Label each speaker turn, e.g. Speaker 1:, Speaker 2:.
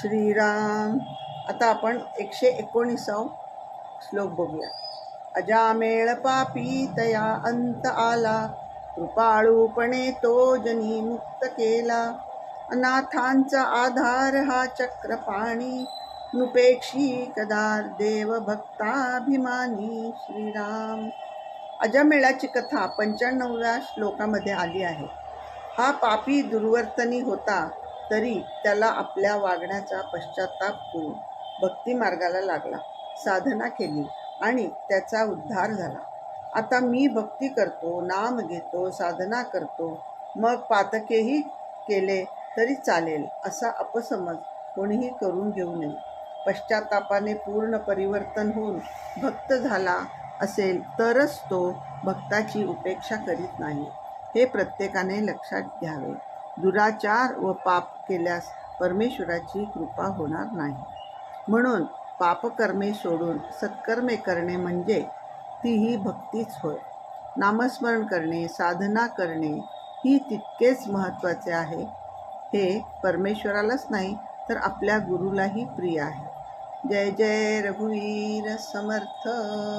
Speaker 1: श्रीराम. आता आपण एकशे एकोणीसाव श्लोक बघूया. अजामेळ पापी तया अंत आला कृपाळूपणे तो जनी मुक्त केला. अनाथांचा आधार हा चक्रपाणी नुपेक्षी कदार देव भक्ताभिमानी श्रीराम. अजामेळाची कथा पंच्याण्णवव्या श्लोकामध्ये आली आहे. हा पापी दुर्वर्तनी होता. तरी त्याला आपल्या वागण्याचा पश्चाताप होऊन भक्ती मार्गाला लागला साधना केली आणि त्याचा उद्धार झाला. आता मी भक्ती करतो नाम घेतो साधना करतो मग पातकेही केले तरी चालेल असा अपसमज कोणीही करून घेऊ नये. पश्चातापाने पूर्ण परिवर्तन होऊन भक्त झाला असेल तरच तो भक्ताची उपेक्षा करीत नाही हे प्रत्येकाने लक्षात घ्यावे. दुराचार व पाप केल्यास परमेश्वराची कृपा होणार नाही. म्हणून पापकर्मे सोडून सत्कर्मे करणे म्हणजे तीही भक्तीच होय. नामस्मरण करणे साधना करणे ही तितकेच महत्त्वाचे आहे. हे परमेश्वरालाच नाही तर आपल्या गुरुलाही प्रिय आहे. जय जय रघुवीर समर्थ.